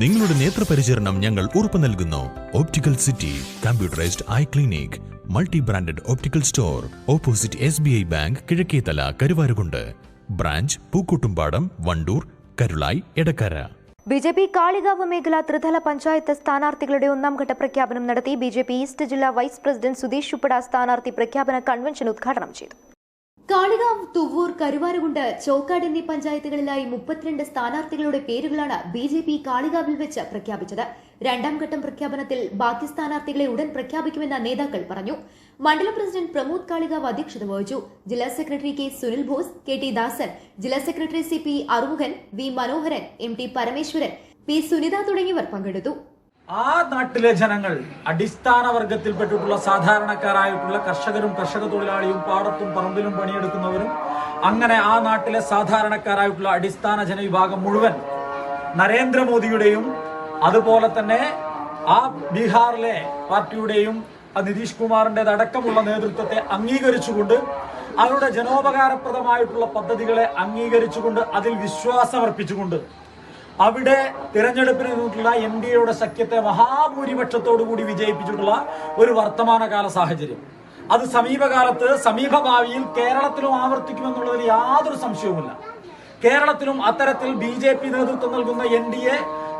നിങ്ങളുടെ നേത്രപരിചരണം ഞങ്ങൾ ഉറപ്പു നൽകുന്നു. Optical city computerised eye clinic multi branded optical store opposite S B I bank Kizhakkethala Karuvarakundu. Branch Pookkottumpadam Wandoor Karulai Edakkara B J P Kalikavu മേഖല ത്രിതല പഞ്ചായത്ത് സ്ഥാനാർത്ഥികളുടെ ഒന്നാം ഘട്ട പ്രഖ്യാപനം നടത്തി ബി ജെ പി ഈസ്റ്റ് ജില്ലാ വൈസ് പ്രസിഡന്റ് സുധീഷ് ഉപ്പട സ്ഥാനാർത്ഥി പ്രഖ്യാപന കൺവെൻഷൻ ഉദ്ഘാടനം ചെയ്തു. കാളികാവ് തുവ്വൂർ കരുവാരുകുണ്ട് ചോക്കാട് എന്നീ പഞ്ചായത്തുകളിലായി മുപ്പത്തിരണ്ട് സ്ഥാനാർത്ഥികളുടെ പേരുകളാണ് ബി ജെ പി കാളികാവിൽ വെച്ച് പ്രഖ്യാപിച്ചത്. രണ്ടാം ഘട്ടം പ്രഖ്യാപനത്തിൽ ബാക്കി സ്ഥാനാർത്ഥികളെ ഉടൻ പ്രഖ്യാപിക്കുമെന്ന് നേതാക്കൾ പറഞ്ഞു. മണ്ഡലം പ്രസിഡന്റ് പ്രമോദ് കാളികാവ് അധ്യക്ഷത വഹിച്ചു. ജില്ലാ secretary K Sunil Bose K T Dasan ജില്ലാ secretary C P Arumughan V Manoharan M T Parameswaran P Sunitha തുടങ്ങിയവർ പങ്കെടുത്തു. ആ നാട്ടിലെ ജനങ്ങൾ അടിസ്ഥാന വർഗത്തിൽപ്പെട്ടിട്ടുള്ള സാധാരണക്കാരായിട്ടുള്ള കർഷകരും കർഷക തൊഴിലാളിയും പാടത്തും പറമ്പിലും പണിയെടുക്കുന്നവരും അങ്ങനെ ആ നാട്ടിലെ സാധാരണക്കാരായിട്ടുള്ള അടിസ്ഥാന ജനവിഭാഗം മുഴുവൻ നരേന്ദ്രമോദിയുടെയും അതുപോലെ തന്നെ ആ ബീഹാറിലെ പാർട്ടിയുടെയും നിതീഷ് കുമാറിന്റെ അടക്കമുള്ള നേതൃത്വത്തെ അംഗീകരിച്ചുകൊണ്ട് അവരുടെ ജനോപകാരപ്രദമായിട്ടുള്ള പദ്ധതികളെ അംഗീകരിച്ചുകൊണ്ട് അതിൽ വിശ്വാസമർപ്പിച്ചുകൊണ്ട് അവിടെ തിരഞ്ഞെടുപ്പിന് നിന്നിട്ടുള്ള എൻ ഡി എയുടെ സഖ്യത്തെ മഹാഭൂരിപക്ഷത്തോടു കൂടി വിജയിപ്പിച്ചിട്ടുള്ള ഒരു വർത്തമാനകാല സാഹചര്യം. അത് സമീപകാലത്ത് സമീപഭാവിയിൽ കേരളത്തിലും ആവർത്തിക്കുമെന്നുള്ളതിൽ യാതൊരു സംശയവുമില്ല. കേരളത്തിലും അത്തരത്തിൽ ബി ജെ പി നേതൃത്വം നൽകുന്ന എൻ ഡി എ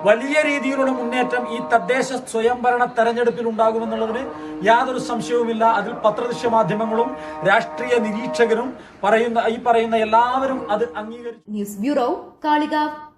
വലിയ രീതിയിലുള്ള മുന്നേറ്റം ഈ തദ്ദേശ സ്വയംഭരണ തെരഞ്ഞെടുപ്പിൽ ഉണ്ടാകുമെന്നുള്ളതിന് യാതൊരു സംശയവുമില്ല. അതിൽ പത്രദൃശ്യ മാധ്യമങ്ങളും രാഷ്ട്രീയ നിരീക്ഷകരും പറയുന്ന ഈ പറയുന്ന എല്ലാവരും അത് അംഗീകരിച്ചു. News bureau Kalikavu.